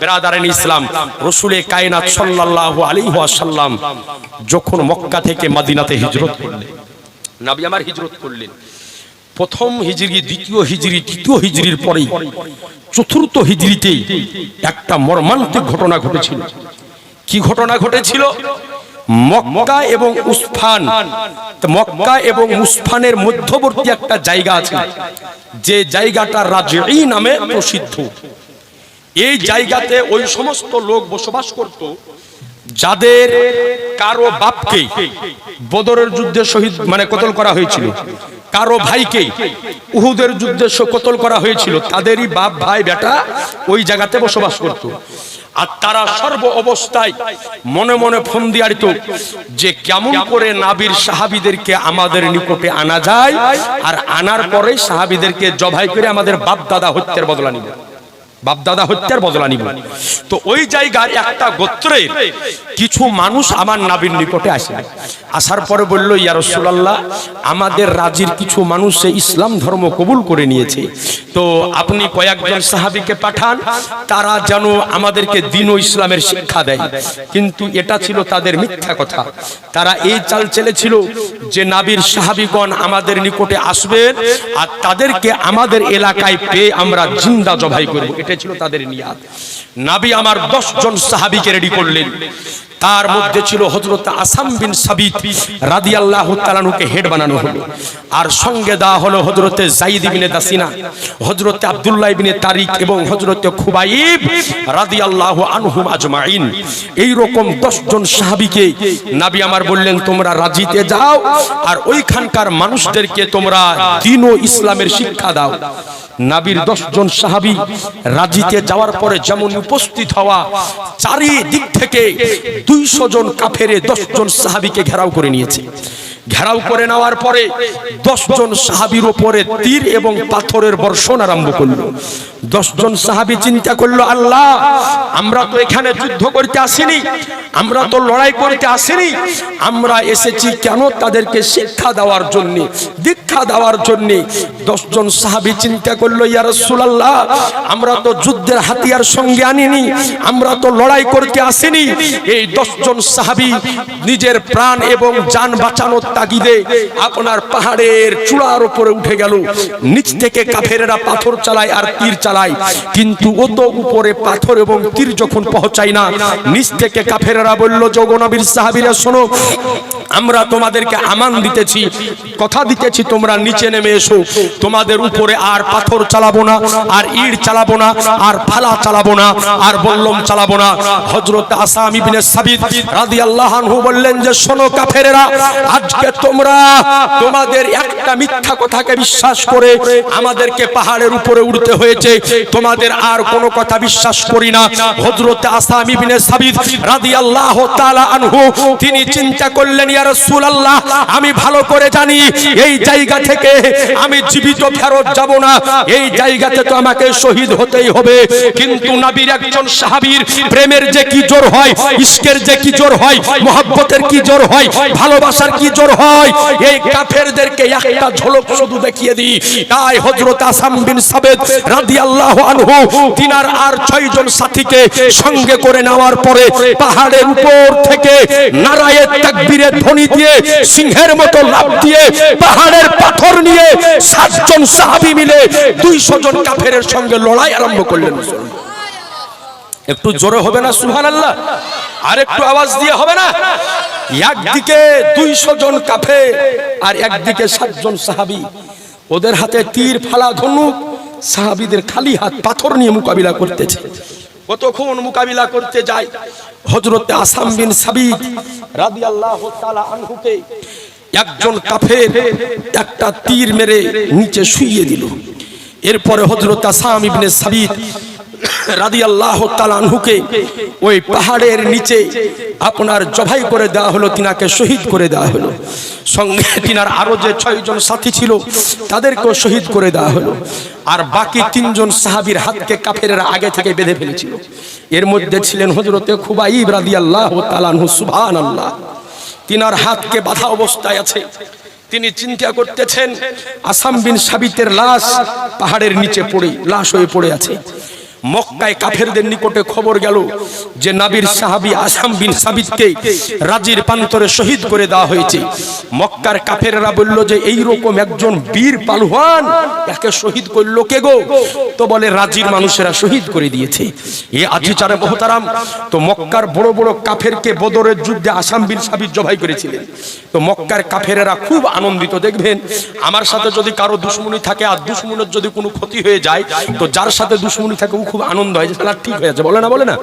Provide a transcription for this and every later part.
বেরাদারেন ইসলাম, রসুলে কায়নাত সাল্লাল্লাহু আলাইহি সাল্লাম যখন মক্কা থেকে মাদিনাতে হিজরত করলেন। নবী আমার হিজরত করলেন। প্রথম হিজরি, দ্বিতীয় হিজড়ি তৃতীয় হিজড়ির পরেই, চতুর্থ হিজরিতে একটা মর্মান্তিক ঘটনা ঘটেছিল। কি ঘটনা ঘটেছিল? মক্কা এবং উসফান মক্কা এবং উসফানের মধ্যবর্তী একটা জায়গা আছে, যে জায়গাটা রাজঈ নামে প্রসিদ্ধ। এই জায়গাতে ওই সমস্ত লোক বসবাস করত যাদের কারও বাপকে বদরের যুদ্ধে শহীদ মানে কতল করা হয়েছিল, কারও ভাইকে উহুদের যুদ্ধে কতল করা হয়েছিল, তাদেরই বাপ, ভাই, বেটা ওই জায়গাতে বসবাস করত। আর তারা সর্ব অবস্থায় মনে মনে ফোন দিয়ারিত যে কেমন করে নাবির সাহাবিদেরকে আমাদের নিকটে আনা যায়, আর আনার পরে সাহাবিদেরকে জবাই করে আমাদের বাপ দাদা হত্যার বদলা নিবে। বাপদাদা হত্যার বদলা নিব। তো ওই জায়গার একটা গোত্রের কিছু মানুষ আমার নাবির নিকটে আসে। আসার পরে বলল, ইয়া রাসূলুল্লাহ, আমাদের রাজির কিছু মানুষ সে ইসলাম ধর্ম কবুল করে নিয়েছে। তো আপনি কয়েকজন সাহাবীকে পাঠান, তারা যেন আমাদেরকে দিন ও ইসলামের শিক্ষা দেয়। কিন্তু এটা ছিল তাদের মিথ্যা কথা। তারা এই চাল চেলেছিল যে নাবির সাহাবীগণ আমাদের নিকটে আসবেন আর তাদেরকে আমাদের এলাকায় পেয়ে আমরা জিন্দা জবাই করব। এটা ছিল তাদের নিয়াত। নাবি আমার দশজন সাহাবিকে রেডি করলেন। তার মধ্যে ছিল হজরত আসাম বিন সাবিত রাদিয়াল্লাহু তালানুকে হেড বানানো হলো। আর সঙ্গে দেওয়া হলো হজরতে জাইদ ইবনে দাসিনা হজরতে আবদুল্লাহ ইবনে তারিক এবং হজরতে খুবাইব রাদিয়াল্লাহু আনহুম আজমাইন। এই রকম 10 জন সাহাবীকে আমার বললেন, তোমরা রাজিতে যাও আর ওইখানকার মানুষদেরকে তোমরা দ্বীন ও ইসলামের শিক্ষা দাও। নাবির দশজন সাহাবি রাজিতে যাওয়ার পরে যেমন উপস্থিত হওয়া, চারিদিক থেকে দুইশো জন কাফেরে দশ জন সাহাবিকে ঘেরাও করে নিয়েছে। ঘেরাও করে নেওয়ার পরে দশ জন সাহাবির ওপরে তীর এবং পাথরের বর্ষণ আরম্ভ করল। দশ জন সাহাবি চিন্তা করল, আল্লাহ, আমরা তো এখানে যুদ্ধ করতে আসিনি, আমরা তো লড়াই করতে আসিনি, আমরা এসেছি কেন তাদেরকে শিক্ষা দেওয়ার জন্য, দীক্ষা দেওয়ার জন্য? দশজন সাহাবি চিন্তা করল, ইয়া রাসূলুল্লাহ, আমরা তো যুদ্ধের হাতিয়ার সঙ্গে আনিনি, আমরা তো লড়াই করতে আসিনি। এই দশজন সাহাবি নিজের প্রাণ এবং যান বাঁচানোর তাগিদে আপনার পাহাড়ের চূড়ার উপরে উঠে গেল। নিচ থেকে কাফেরেরা পাথর চালায় আর তীর চালায়। কিন্তু ও তো উপরে পাথর এবং তীর যখন পৌঁছায় না, নিচ থেকে কাফেরেরা বলল যোগনবীর সাহাবীরা, শোনো আমরা তোমাদেরকে আমান দিতেছি, কথা দিতেছি, তোমরা নিচে নেমে এসো। তোমাদের উপরে আর পাথর চালাবো না, আর ইট চালাবো না, আর ফালা চালাবো না, আর বল্লম চালাবো না। হযরত আসাম ইবনে সাবিত রাদিয়াল্লাহু আনহু বললেন যে, শোনো কাফেরেরা, আজকে তোমরা তোমাদের একটা মিথ্যা কথাকে বিশ্বাস করে আমাদেরকে পাহাড়ের উপরে উঠতে হয়েছে। তোমাদের আর কোনো কথা বিশ্বাস করি না। হযরত আসাম ইবনে সাবিত রাদিয়াল্লাহু তাআলা আনহু, তিনি চিন্তা করলেন আমি ভালো করে জানি এই জায়গা থেকে আমি জীবিত ফেরত যাব না। এই জায়গাতে তো আমাকে শহীদ হতেই হবে। কিন্তু নবীর একজন সাহাবীর প্রেমের যে কি জোর হয়, ইশকের যে কি জোর হয়, মোহাব্বতের কি জোর হয়, ভালোবাসার কি জোর হয়, এই কাফেরদেরকে একটা ঝলক শুধু দেখিয়ে দিই। তাই হযরত আসাম বিন সাবেদ রাদিয়াল্লাহু আনহু, তিনার আর ছয়জন সাথীকে সঙ্গে করে নেওয়ার পরে পাহাড়ের উপর থেকে নারায়ে তাকবীরের ধ্বনি দিয়ে সিংহের মতো লাফ দিয়ে পাহাড়ের পাথর নিয়ে সাতজন সাহাবি মিলে দুইশো জন কাফেরের সঙ্গে লড়াই আরম্ভ করলেন। একটু জোরে হবে না সুহান আল্লাহ আর একটু আওয়াজ দিয়ে হবে না? একদিকে দুইশো জন কাফে আর একদিকে সাতজন সাহাবি। ওদের হাতে তীর ফালা ধনুক সাহাবিদের খালি হাত পাথর নিয়ে মোকাবিলা করতেছে। কতক্ষণ মোকাবিলা করতে যায়? হজরতে আসাম বিন সাবিদ রাদি আল্লাহ আনহুকে একজন কাফের একটা তীর মেরে নিচে শুইয়ে দিল। এরপরে হজরত আসাম ইবনে সাবিদ রাদিয়াল্লাহু তাআলা আনহুকে ওই পাহাড়ের নিচে আপনার জবাই করে দেওয়া হলো, তিনাকে শহীদ করে দেওয়া হলো। সঙ্গে তিনার আরও যে ছয়জন সাথী ছিল, তাদেরকেও শহীদ করে দেওয়া হলো। আর বাকি তিনজন সাহাবীর হাতকে কাফেরেরা আগে থেকে বেঁধে ফেলেছিল। এর মধ্যে ছিলেন হজরতে খুবাইব রাদিয়াল্লাহু তালানহু আনহু, সুবহানাল্লাহ। তিনার হাতকে বাধা অবস্থায় আছে। তিনি চিন্তা করতেছেন, আসাম বিন সাবিতের লাশ পাহাড়ের নিচে পড়ে, লাশ হয়ে পড়ে আছে। মক্কায় কাফেরদের নিকটে খবর গেল যে নাবির সাহাবী আসাম বিন সাবিতকে রাজির প্রান্তরে শহীদ করে দেওয়া হয়েছে। মক্কার কাফেররা বলল যে এই রকম একজন বীর পালওয়ান একে শহীদ করল কে গো? তো বলে, রাজির মানুষেরা শহীদ করে দিয়েছে। এ আজি আজিচারে মহতারাম, তো মক্কার বড় বড় কাফেরকে বদরের যুদ্ধে আসাম বিন সাবিত জবাই করেছিলেন। তো মক্কার কাফেরেরা খুব আনন্দিত, দেখবেন, আমার সাথে যদি কারও দুশ্মনী থাকে আর দুশ্মনের যদি কোনো ক্ষতি হয়ে যায়, তো যার সাথে দুশ্মনী থাকে খুব আনন্দ হয় যে ঠিক হয়ে যাচ্ছে। বলে না বলে না?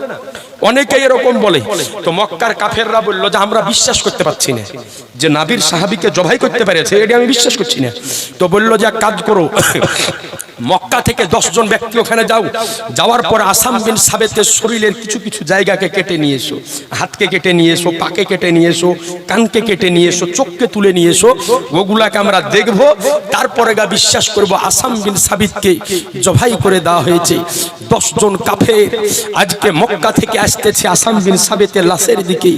অনেকে এরকম বলে, তো মক্কার কাফেররা বলল যে আমরা বিশ্বাস করতে পারছি না, যে নাবির সাহাবিকে জবাই করতে পেরেছে, এটা আমি বিশ্বাস করছি না। তো বলল যে কাজ করো, মক্কা থেকে জন ব্যক্তি ওখানে যাও, যাওয়ার পর আসাম বিন সাবেতের শরীরের কিছু কিছু জায়গাকে কেটে নিয়ে এসো, হাতকে কেটে নিয়ে এসো, পাকে কেটে নিয়ে এসো, কানকে কেটে নিয়ে এসো, চোখকে তুলে নিয়ে এসো, ওগুলাকে আমরা দেখব, তারপরে গা বিশ্বাস করব আসাম বিন সাবিতকে জবাই করে দেওয়া হয়েছে। জন কাফের আজকে মক্কা থেকে আসতেছে আসাম বিন সাবেতের লাশের দিকে।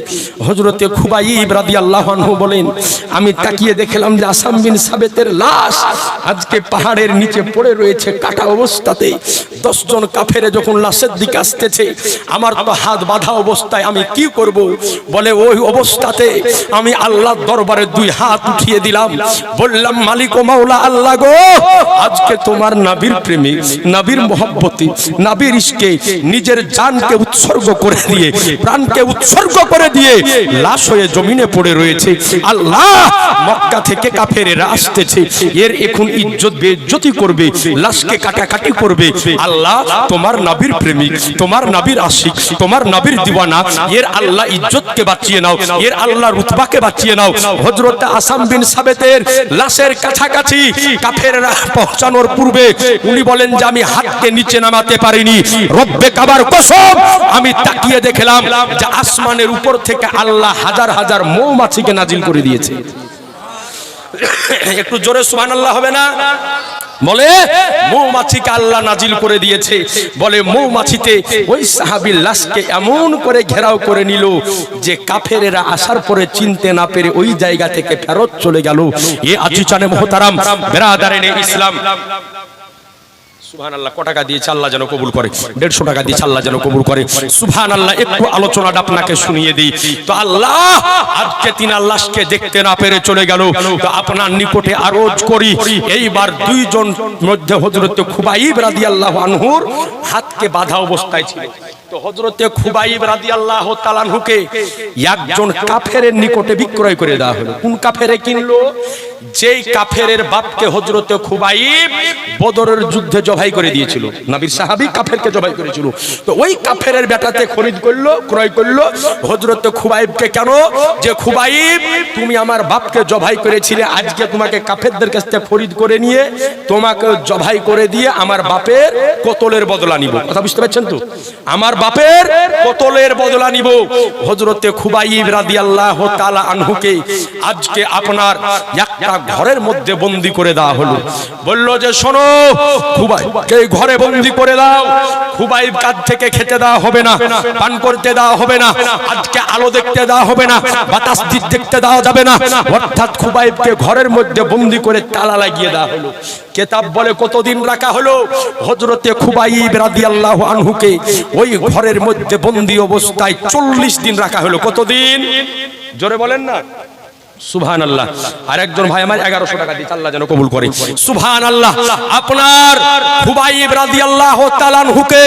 হজরতে খুবাইব রাদিয়াল্লাহু আনহু বলেন, আমি তাকিয়ে দেখলাম যে আসাম বিন সাবেতের লাশ আজকে পাহাড়ের নিচে পড়ে রয়েছে কাটা অবস্থাতে। দশজন কাফেরে যখন লাশের দিকে আসতেছে, আমার তো হাত বাঁধা অবস্থায় আমি কি করব? বলে, ওই অবস্থাতে আমি আল্লাহর দরবারে দুই হাত উঠিয়ে দিলাম। বললাম, মালিক ও মাওলা আল্লাহ গো, আজকে তোমার নাবির প্রেমী, নাবির মহব্বতী, নাবির ইশকে, নিজের জানকে উৎসর্গ করে দিয়ে প্রাণকে উৎসর্গ করে দিয়ে লাশ হয়ে জমিনে পড়ে রয়েছে। আল্লাহ মক্কা থেকে কাফেরেরা আসতেছে। এর এখন ইজ্জত বেজ্জতি করবে লাশকে কাটাকাটি করবে। আল্লাহ তোমার নবীর প্রেমিক তোমার নবীর আশিক তোমার নবীর দিওয়ানা এর আল্লাহ ইজ্জতকে বাঁচিয়ে নাও এর আল্লাহ রুতবাকে বাঁচিয়ে নাও। হযরত আসাম বিন সাবেতের লাশের কাছাকাছি কাফেররা পৌঁছানোর পূর্বে উনি বলেন যে আমি হাতকে নিচে নামাতে পারিনি। রব্বে কাবার কসম আমি তাকিয়ে দেখলাম যে আসমানের উপর থেকে আল্লাহ হাজার হাজার মৌমাছিকে নাজিল করে দিয়েছে। একটু জোরে সুবহানাল্লাহ হবে না? বলে, মৌমাছিকে আল্লাহ নাজিল করে দিয়েছে। বলে, মৌমাছিতে ওই সাহাবীর লাশকে এমন করে ঘেরাও করে নিল যে কাফেরেরা আসার পরে চিনতে না পেরে ওই জায়গা থেকে ফেরত চলে গেল। এ আজিচানে মোহতারাম, বেরাদারেনে ইসলাম। যেন কবুল করে? দেড়শো টাকা কবুল করে। আল্লাহ একটু আলোচনাটা আপনাকে শুনিয়ে আল্লাহ আল্লাহকে দেখতে না পেরে চলে গেল। আপনার নিকটে করি, এইবার দুইজন খুবাইব রাদি আল্লাহ আনহুর হাতকে বাধা অবস্থায় ছিল। তো হজরতে খুবাইব আল্লাহ একজন কাফেরের নিকটে করে দেওয়া কাফেরে কিনলো? কাফেরের বাপকে হজরতে খুবাইব বদরের যুদ্ধে করে দিয়েছিল। কাফেরকে জবাই করেছিল। তো ওই কাফেরের করল, ক্রয় করল। হজরতে খুবাইবকে কেন? যে খুবাইব, তুমি আমার বাপকে জবাই করেছিলে, আজকে তোমাকে কাফেরদের কাছ থেকে খরিদ করে নিয়ে তোমাকে জবাই করে দিয়ে আমার বাপের কোতলের বদলা নিব। কথা বুঝতে পারছেন তো? আমার বাপের কোতলের বদলা নিব। হজরতে খুবাইব রাদিয়াল্লাহু তাআলা আনহুকে আজকে আপনার একটা ঘরের মধ্যে বন্দি করে দেওয়া হলো। বলল যে, শোনো, খুবাইবকে ঘরে বন্দি করে দাও। খুবাইব কাজ থেকে খেতে দেওয়া হবে না, পান করতে দেওয়া হবে না, আজকে আলো দেখতে দেওয়া হবে না, বাতাস দিক দেখতে দেওয়া যাবে না। অর্থাৎ খুবাইবকে ঘরের মধ্যে বন্দি করে তালা লাগিয়ে দেওয়া হলো। কেতাব বলে, কতদিন রাখা হলো? হজরতে খুবাইব রাদিয়াল্লাহু আনহুকে ওই ঘরের মধ্যে বন্দি অবস্থায় চল্লিশ দিন রাখা হলো। কতদিন? জোরে বলেন না। সুবহান আল্লাহ আর একজন ভাই আমার এগারোশো টাকা দিচ্ছে আল্লাহ যেন কবুল করে। সুবহান আল্লাহ আপনার খুবাইব রাদিয়াল্লাহু তাআলাহুকে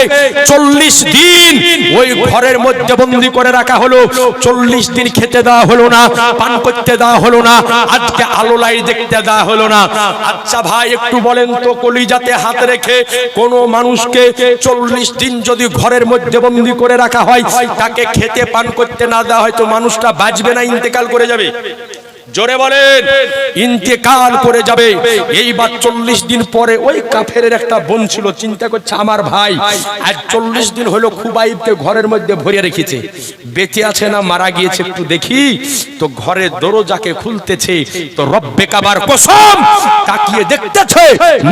40 দিন ওই ঘরের মধ্যে বন্দি করে রাখা হলো। 40 দিন খেতে দেওয়া হলো না, পান করতে দেওয়া হলো না, আজকে আলো লাইট দেখতে দেওয়া হলো না। আচ্ছা ভাই, একটু বলেন তো, কলিজাতে হাত রেখে কোন মানুষকে 40 দিন যদি ঘরের মধ্যে বন্দি করে রাখা হয়, তাকে খেতে পান করতে না দেওয়া হয়, তো মানুষটা বাঁচবে না, ইন্তেকাল করে যাবে। জোরে বলেন। ইন্তেকাল করে যাবে। এইবার চল্লিশ দিন পরে ওই কাফের একটা বোন ছিল, চিন্তা করছে আমার ভাই। আজ চল্লিশ দিন হলো খুবাইবকে ঘরের মধ্যে ভরে রেখেছে। বেঁচে আছে না, মারা গিয়েছে একটু দেখি। তো ঘরের দরজাকে খুলতেছে। তো রব্বে কাবার কসম তাকিয়ে দেখতেছে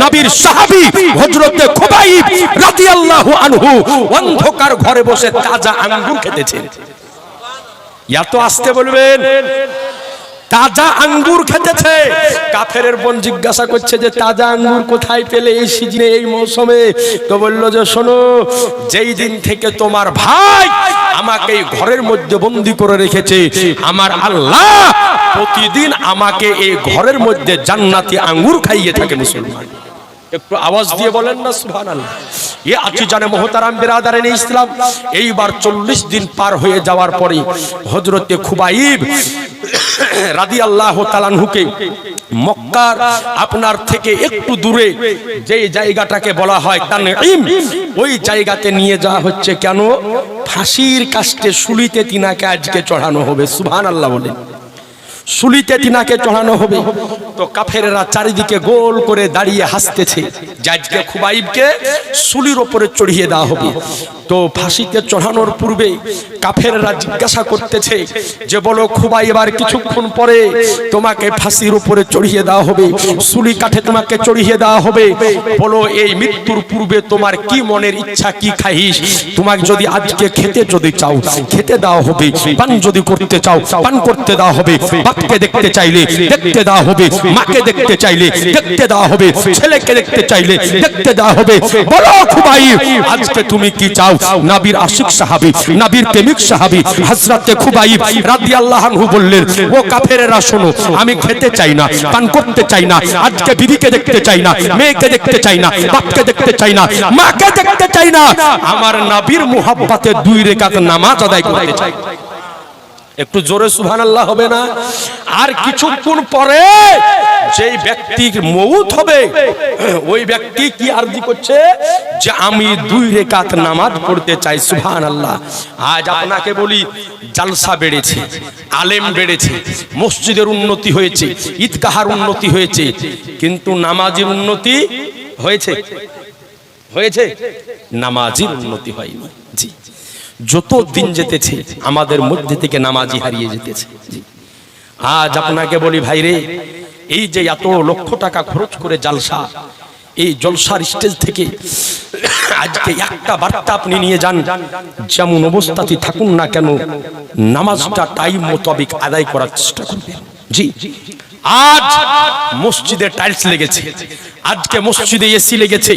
নবীর সাহাবী হযরতে খুবাইব রাদিয়াল্লাহু আনহু অন্ধকার ঘরে বসে তাজা আঙ্গুর খেতেছে। এত আসতে বলবেন? তাজা আঙ্গুর খেতেছে। কাফের বোন জিজ্ঞাসা করছে যে, তাজা আঙ্গুর কোথায় পেলে এই সিজনে, এই মৌসুমে? তো বলল যে, শোনো, যেই দিন থেকে তোমার ভাই আমাকে এই ঘরের মধ্যে বন্দি করে রেখেছে, আমার আল্লাহ প্রতিদিন আমাকে এই ঘরের মধ্যে জান্নাতি আঙ্গুর খাইয়ে থাকে মুসলমান। একটু আওয়াজ দিয়ে বলেন না, সুবহানাল্লাহ। এ আছে জানে মোহতারাম বিরাদারেন ইসলাম। এইবার চল্লিশ দিন পার হয়ে যাওয়ার পরে হজরতে খুবাইব রাদি আল্লাহ তালানহুকে মক্কার আপনার থেকে একটু দূরে যে জায়গাটাকে বলা হয় তার ওই জায়গাতে নিয়ে যাওয়া হচ্ছে কেন? ফাঁসির কাস্টে শুলিতে তিনাকে আজকে চড়ানো হবে, সুবহানাল্লাহ বলেন। শুলিতে তিনাকে চড়ানো হবে। তো কাফেরেরা চারিদিকে গোল করে দাঁড়িয়ে হাসতেছে। যে আজকে খুবাইবকে শুলির ওপরে চড়িয়ে দেওয়া হবে। তো ফাঁসিতে চড়ানোর পূর্বে কাফেরেরা জিজ্ঞাসা করতেছে যে, বলো খুবাই এবার কিছুক্ষণ পরে তোমাকে ফাঁসির উপরে চড়িয়ে দেওয়া হবে। সুলি কাঠে তোমাকে চড়িয়ে দেওয়া হবে। বলো, এই মৃত্যুর পূর্বে তোমার কি মনের ইচ্ছা, কি খাইস তোমাকে যদি আজকে খেতে যদি চাও, খেতে দেওয়া হবে। পান যদি করতে চাও, পান করতে দেওয়া হবে। বাপকে দেখতে চাইলে, দেখতে দেওয়া হবে। মাকে দেখতে চাইলে, দেখতে দেওয়া হবে। ছেলেকে দেখতে চাইলে, দেখতে দেওয়া হবে। বলো খুবাই, আজকে তুমি কি চাও? নাবির আশিক সাহাবী, নাবির প্রেমিক সাহাবী, হযরতে খুবাইব রাদিয়াল্লাহু আনহু বললেন, ও কাফেরেরা, শোনো, আমি খেতে চাই না, পান করতে চাই না, আজকে বিবিকে দেখতে চাই না, মেয়েকে দেখতে চাই না, বাপকে দেখতে চাই না, মাকে দেখতে চাই না। আমার নাবির মুহাব্বতে দুই রেখাত নামাজ আদায় করতে চাই। একটু জোরে সুহান আল্লাহ হবে না? আর কিছুক্ষণ পরে যেই ব্যক্তির মৌত হবে, ওই ব্যক্তি কি আরজি করছে? যে আমি দুই রেখাত নামাজ পড়তে চাই সুহান আল্লাহ আজ আপনাকে বলি, জালসা বেড়েছে, আলেম বেড়েছে, মসজিদের উন্নতি হয়েছে, ঈদগাহার উন্নতি হয়েছে, কিন্তু নামাজের উন্নতি হয়েছে? হয়েছে? নামাজের উন্নতি হয়নি। জি। যত দিন যেতেছে, আমাদের মধ্যে থেকে নামাজি হারিয়ে যেতেছে। আজ আপনাকে বলি ভাই রে এই যে এত লক্ষ টাকা খরচ করে জালসা, এই জলসার স্টেজ থেকে আজকে একটা বার্তা আপনি নিয়ে যান, যেমন অবস্থাতে থাকুন না কেন, নামাজটা টাইম মোতাবেক আদায় করার চেষ্টা করবেন। জি। আজ মসজিদে টাইলস লেগেছে, আজকে মসজিদে এসি লেগেছে,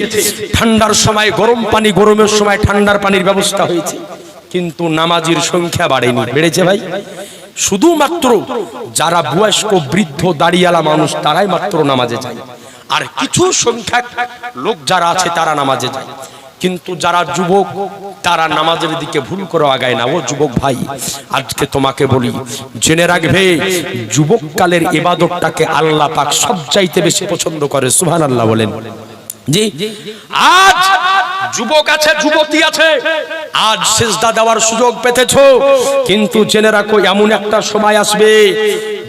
ঠান্ডার সময় গরম পানি, গরমের সময় ঠান্ডার পানির ব্যবস্থা হয়েছে। কিন্তু নামাজির সংখ্যা বাড়েনি। বেড়েছে ভাই? শুধুমাত্র যারা বয়স্ক বৃদ্ধ দাঁড়িয়ালা মানুষ তারাই মাত্র নামাজে যায়। আর কিছু সংখ্যক লোক যারা আছে তারা নামাজে যায়। কিন্তু যারা যুবক তারা নামাজের দিকে ভুল করে আগায় না। ও যুবক ভাই আজকে তোমাকে বলি জেনে রাখবে যুবককালের ইবাদতটাকে আল্লাহ পাক সবচাইতে বেশি পছন্দ করে। সুবহান আল্লাহ বলেন। জি। আজ যুবক আছে যুবতী আছে। আজ সেজদা দেওয়ার সুযোগ পেতেছো। কিন্তু জেনে রাখো এমন একটা সময় আসবে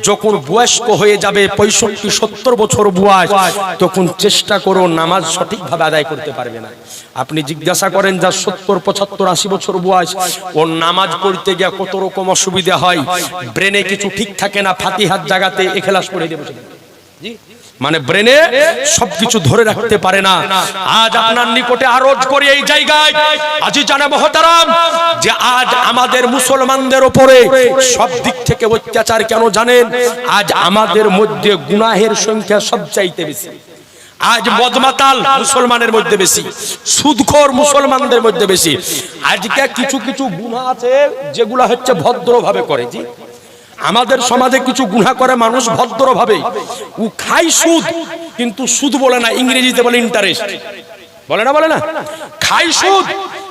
যখন বয়স্ক হয়ে যাবে পঁয়ষট্টি সত্তর বছর বয়স তখন চেষ্টা করো নামাজ সঠিকভাবে আদায় করতে পারবে না। আপনি জিজ্ঞাসা করেন যা সত্তর পঁচাত্তর আশি বছর বয়স ওর নামাজ পড়তে গিয়ে কত রকম অসুবিধা হয়? ব্রেনে কিছু ঠিক থাকে না ফাতিহাত জায়গাতে এখেলাস পড়ে দেবে জি। মানে ব্রেনে সবকিছু ধরে রাখতে পারে না। আজ আপনার নিকটে আরজ করি এই জায়গায়। আজি জানা মহতারাম যে আজ আমাদের মুসলমানদের উপরে সব দিক থেকে অত্যাচার কেন জানেন? আজ আমাদের মধ্যে গুনাহের সংখ্যা সবচাইতে বেশি। আজ মদমাতাল মুসলমানের মধ্যে বেশি। সুদখোর মুসলমানদের মধ্যে বেশি। আজকে কিছু কিছু গুণা আছে যেগুলা হচ্ছে ভদ্রভাবে করে, জি। আমাদের সমাজে কিছু গুণা করে মানুষ ভদ্রভাবে। ও খাই সুদ কিন্তু সুদ বলে না ইংরেজিতে বলে ইন্টারেস্ট বলে না বলে না? খাই সুদ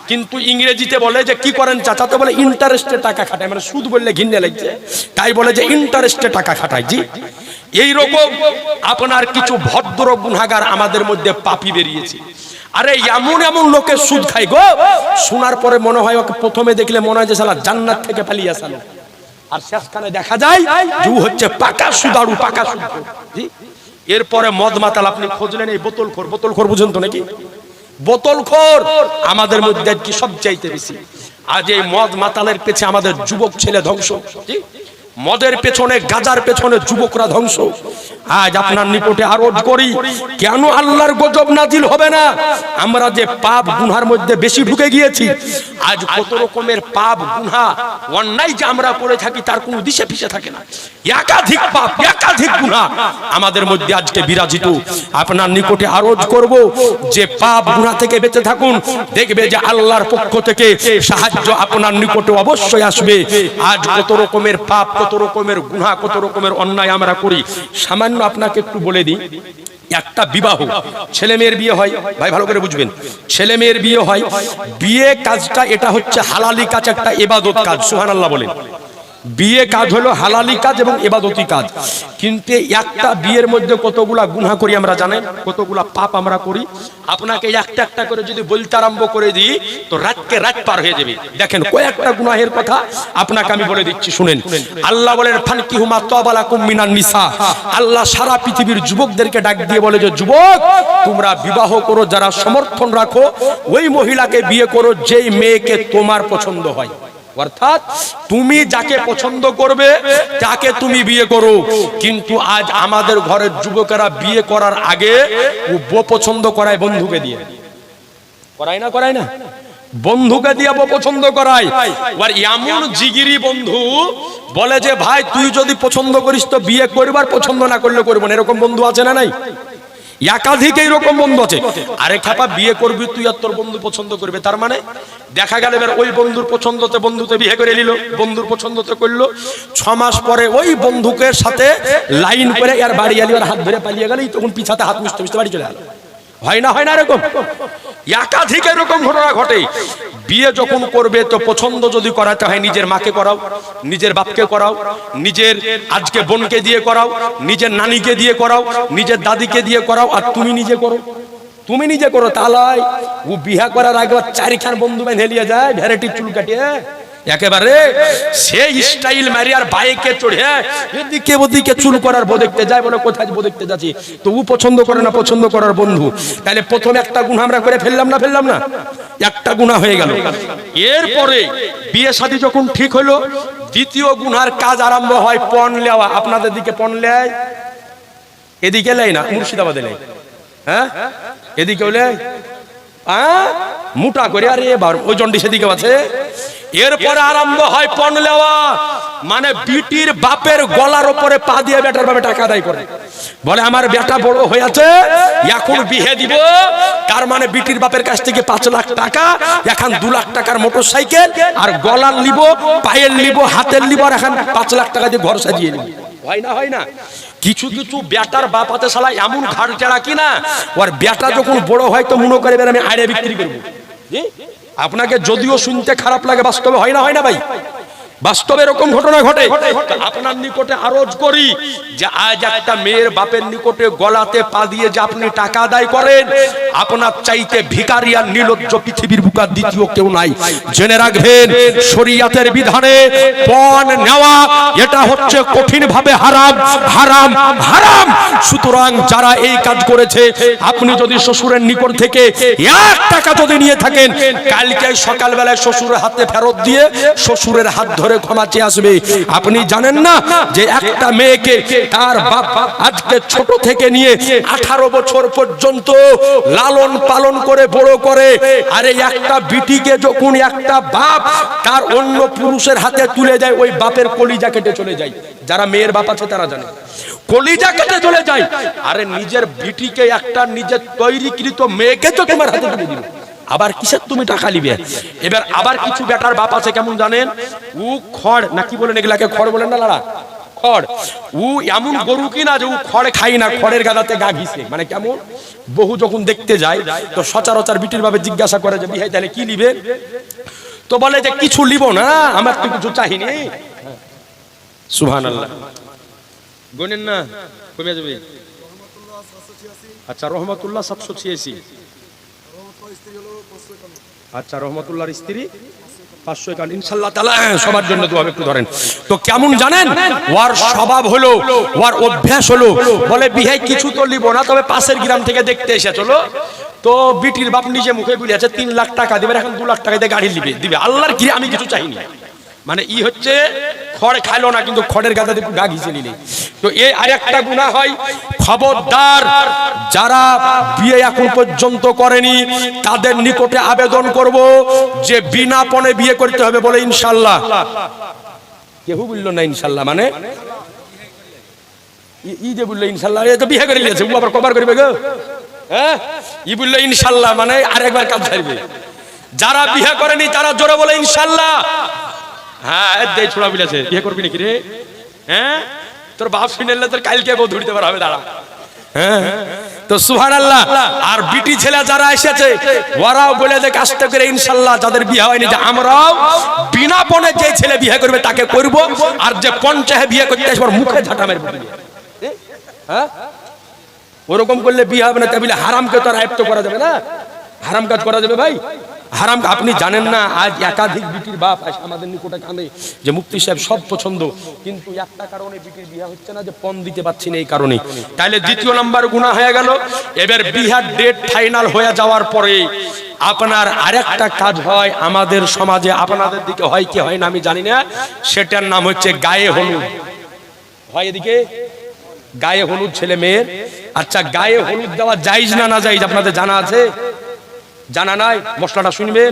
কিন্তু ইংরেজিতে বলে যে কি করেন চাচাতে বলে ইন্টারেস্টে টাকা খাটায়। মানে সুদ বললে ঘিন্নে লাগছে। তাই বলে যে ইন্টারেস্টে টাকা খাটায়। জি? এই রকম আপনার কিছু ভদ্র গুনাগার আমাদের মধ্যে পাপি বেরিয়েছে। আরে এমন এমন লোকের সুদ খাই গো। শোনার পরে মনে হয় ওকে প্রথমে দেখলে মনে হয় যে সালা জান্নাত থেকে পালিয়ে আসালো আর শেষখানে দেখা যায়, জু হচ্ছে পাকা সুদারু পাকা সুদারু। এরপরে মদ মাতাল আপনি খুঁজলেন এই বোতল খোর বোতল খোর বুঝুন তো নাকি? বোতল খোর আমাদের মধ্যে কি সব চাইতে বেশি? আজ এই মদ মাতালের পেছে আমাদের যুবক ছেলে ধ্বংস। মদের পেছনে, গাজার পেছনে যুবকরা ধ্বংস। আজ আপনার নিকটে আরজ করি, কেন আল্লাহর গজব নাজিল হবে না? আমরা যে পাপ গুনহার মধ্যে বেশি ঢুকে গিয়েছি, আজ কত রকমের পাপ গুনহা অন্যায় যে আমরা করে থাকি, তার কোনো দিশে পিছে থাকে না। একাধিক পাপ, একাধিক গুনহা আমাদের মধ্যে আজকে বিরাজিত। আপনার নিকটে আরজ করব যে পাপ গুনাহ থেকে বেঁচে থাকুন, দেখবে যে আল্লাহর পক্ষ থেকে সাহায্য আপনার নিকটে অবশ্যই আসবে। আজ কত রকমের পাপ, কত রকমের গুনাহ কত রকমের অন্যায় আমরা করি। সামান্য আপনাকে একটু বলে দিই, একটা বিবাহ, ছেলে মেয়ের বিয়ে হয়, ভাই ভালো করে বুঝবেন, ছেলে মেয়ের বিয়ে হয়, বিয়ে কাজটা এটা হচ্ছে হালালি কাজ, একটা এবাদত কাজ সুহান আল্লাহ বলেন। বিয়ে কাজ হলো হালালি কাজ এবং এবাদতি কাজ। কিন্তু একটা বিয়ের মধ্যে কতগুলা গুনাহ করি আমরা জানেন? কতগুলা পাপ আমরা করি? আপনাকে একটা একটা করে যদি বলতে আরম্ভ করে দিই, তো রাতকে রাত পার হয়ে যাবে। দেখেন কয়েকটা গুনাহের কথা আপনাকে আমি বলে দিচ্ছি, শুনেন। আল্লাহ বলেন, ফানকিহুমা তাবালাকুম মিনান নিসা। আল্লাহ সারা পৃথিবীর যুবকদেরকে ডাক দিয়ে বলে যে, যুবক, তোমরা বিবাহ করো, যারা সমর্থন রাখো, ওই মহিলাকে বিয়ে করো, যেই মেয়েকে তোমার পছন্দ হয়। অর্থাৎ তুমি যাকে পছন্দ করবে, তাকে তুমি বিয়ে করো। কিন্তু আজ আমাদের ঘরের যুবকেরা বিয়ে করার আগে ও পছন্দ করায় বন্ধুকে দিয়ে। করায় না করায় না? বন্ধুকে দিয়ে পছন্দ করায়। আর এমন জিগিরি বন্ধু বলে যে, ভাই, তুই যদি পছন্দ করিস তো বিয়ে করবার পছন্দ না করলে করব না। এরকম বন্ধু আছে না নাই? একাধিক এইরকম বন্ধু আছে। আরে খাপা বিয়ে করবি তুই আর তোর বন্ধু পছন্দ করবে। তার মানে দেখা গেল এবার ওই বন্ধুর পছন্দতে বন্ধুতে বিয়ে করে নিল, বন্ধুর পছন্দতে করল। ছ মাস পরে ওই বন্ধুকের সাথে লাইন করে আর বাড়ি আলি আর হাত ধরে পালিয়ে গেলেই তখন পিছাতে হাত মিশতে মিশতে বাড়ি চলে গেল হয় না হয় না, এরকম? একাধিক এরকম ঘটনা ঘটে। বিয়ে যখন করবে তো পছন্দ যদি করাতে হয় নিজের মাকে করাও, নিজের বাপকে করাও, নিজের আজকে বোনকে দিয়ে করাও, নিজের নানিকে দিয়ে করাও, নিজের দাদিকে দিয়ে করাও, আর তুমি নিজে করো। তুমি নিজে করো তালাই ও বিহা করার আগে চারিখান বন্ধু বাই হেলিয়ে যায় ভ্যারাইটি চুল কাটিয়ে। একেবারে সেই স্টাইল মারি আর বাইকে চড়ে এদিকে ওদিকে চুল করার বো দেখতে যায়, বলে কোথায় বো দেখতে যাচ্ছি? তো ও পছন্দ করে না, পছন্দ করার বন্ধু। তাহলে প্রথম একটা গুণ আমরা করে ফেললাম না ফেললাম না? একটা গুণা হয়ে গেল। এরপরে বিয়ে শাদী যখন ঠিক হলো, দ্বিতীয় গুনার কাজ আরম্ভ হয় পণ লেওয়া। আপনাদের দিকে পণ লেয়? এদিকে লেয় না, মুর্শিদাবাদে লেয়। হ্যাঁ? এদিকে হলে হ্যাঁ? মোটা করে, আরে এবার ওই জন্ডি সেদিকে আছে এরপরে আরম্ভ হয় পণ লেওয়া। মানে বিটির বাপের গলার উপরে পা দিয়ে বেটার বাপে টাকা আদায় করে। বলে, আমার বেটা বড় হয়েছে, এখন বিহে দিব। তার মানে বিটির বাপের কাছ থেকে পাঁচ লাখ টাকা, এখন দু লাখ টাকার মোটর সাইকেল আর গলার লিব, পায়ের লিব, হাতের লিব, আর এখন পাঁচ লাখ টাকা দিয়ে ঘর সাজিয়ে নিব। হয় না হয় না? কিছু কিছু বেটার বাপ হাতে শালা এমন ঘাট চেড়া কিনা ওর বেটা যখন বড় হয় তো মনে করে আমি আড়ে বিক্রি করব। আপনাকে যদিও শুনতে খারাপ লাগে বাস্তবে হয় না হয় না ভাই? বাস্তবে এরকম ঘটনা ঘটে। আপনার নিকটে আরজ করি যে আজ একটা মেয়ের বাপের নিকটে গলাতে পা দিয়ে যে আপনি টাকা আদায় করেন, আপনার চাইতে ভিকারি আর নির্লজ্জ পৃথিবীর বুকার দ্বিতীয় কেউ নাই। জেনে রাখবেন, শরিয়াতের বিধানে পণ নেওয়া, এটা হচ্ছে কঠিন ভাবে হারাম হারাম হারাম। সুতরাং যারা এই কাজ করেছে, আপনি যদি শ্বশুরের নিকট থেকে এক টাকা যদি নিয়ে থাকেন, কালকে সকালবেলায় শ্বশুরের হাতে ফেরত দিয়ে শ্বশুরের হাত ধরে ক্ষমা চেয়ে আসবে। আপনি জানেন না যে একটা মেয়েকে তার বাপ আজকে ছোট থেকে নিয়ে আঠারো বছর পর্যন্ত লালন পালন করে বড় করে। আরে একটা বিটিকে যখন একটা বাপ তার অন্য পুরুষের হাতে তুলে দেয়, ওই বাপের কলিজা কেটে চলে যায়। যারা মেয়ের বাপ আছে তারা জানে। কলিজা কেটে চলে যায়। আরে নিজের বিটিকে একটা নিজের তৈরিকৃত মেয়েকে তো তোমার হাতে তুলে দিল। আবার কিসের তুমি টাকা নিবে? এবার আবার কিছু বেটার বাপ আছে, কেমন জানেন? ও খড়, না কি বলেন এগুলাকে? খড় বলেন না, লালা? খড়। ও এমন গরু কিনা যে ও খড় খাই না, খড়ের গাদাতে গা ঘিসে। মানে কেমন? বহু যখন দেখতে যায়, তো সচরাচর বিটির ভাবে জিজ্ঞাসা করে যে, বিহাই, তাহলে কি নিবে? তো বলে যে, কিছু লিব না, আমার তো কিছু চাহিনি সুবহান আল্লাহ গনেন না কমে যাবে। আচ্ছা রহমতুল্লাহ সাতশো ছিয়াশি। আচ্ছা রহমতুল্লাহর স্ত্রী? পাঁচশো তালা সবার জন্য ধরেন। তো কেমন জানেন? অভ্যাস হলো, বলে কিছু তো লিব না, তবে পাশের গ্রাম থেকে দেখতে এসে চলো। তো বিটির বাপ মুখে তিন লাখ টাকা এখন দু লাখ টাকা দিয়ে গাড়ি দিবে। আল্লাহর কি আমি কিছু চাইনি। মানে ই হচ্ছে, খড় খাইলো না, কিন্তু খড়ের গাদা দিয়ে গা ঘিচে নিলে। তো এই আরেকটা গুনাহ হয়, খবরদার যারা বিয়ে এখন পর্যন্ত করেনি, তাদের নিকটে আবেদন করব যে বিনা পণে বিয়ে করতে হবে বলে ইনশাল্লাহ কেউ বলল না ইনশাল্লাহ মানে? ই- ই যে বলল ইনশাল্লাহ এ তো বিয়ে করে নিয়েছে, ও আবার কবার করবে গো? হ্যাঁ? ই বলল ইনশাল্লাহ মানে আরেকবার কাজ ছাড়বে যারা বিয়ে করেনি, তারা জোরে বলে ইনশাল্লাহ হ্যাঁ হ্যাঁ? তোর বাপ কালকে বউ ধরতে হ্যাঁ? তো সুহান আল্লাহ আর বিটি ছেলে যারা এসেছে, ওরাও বলে দেখ আস্তে করে ইনশাল্লাহ, যাদের বিয়ে হয়নি, যে আমরাও বিনা পণে যে ছেলে বিয়ে করবে, তাকে করব, আর যে পঞ্চায়ে বিয়ে করতে আসবে, ওর মুখে ঝাঁটা মেরবো হ্যাঁ? ওরকম করলে বিয়ে হবে না তাই বলে হারামকে তো আয়ত্ত করা যাবে না। হারাম কাজ করা যাবে ভাই। হারাম, আপনি জানেন না, আজ একাধিক বিটির বাপ আসে আমাদের নিকটে কাঁদে যে মুক্তি সাহেব সব পছন্দ, কিন্তু একটা কারণে বিটির বিয়ে হচ্ছে না যে পণ দিতে পারছি না এই কারণে। তাইলে দ্বিতীয় নাম্বার গুণা হয়ে গেল। এবার বিহার ডেট ফাইনাল হয়ে যাওয়ার পরে আপনার আরেকটা কাজ হয় আমাদের সমাজে, আপনাদের দিকে হয় কি হয় না আমি জানি না, সেটার নাম হচ্ছে গায়ে হলুদ। হয় এদিকে, গায়ে হলুদ ছেলে মেয়ের। আচ্ছা গায়ে হলুদ দেওয়া যাইজ না না যাইজ আপনাদের জানা আছে? জানা নাই মশলাটা শুনবেন।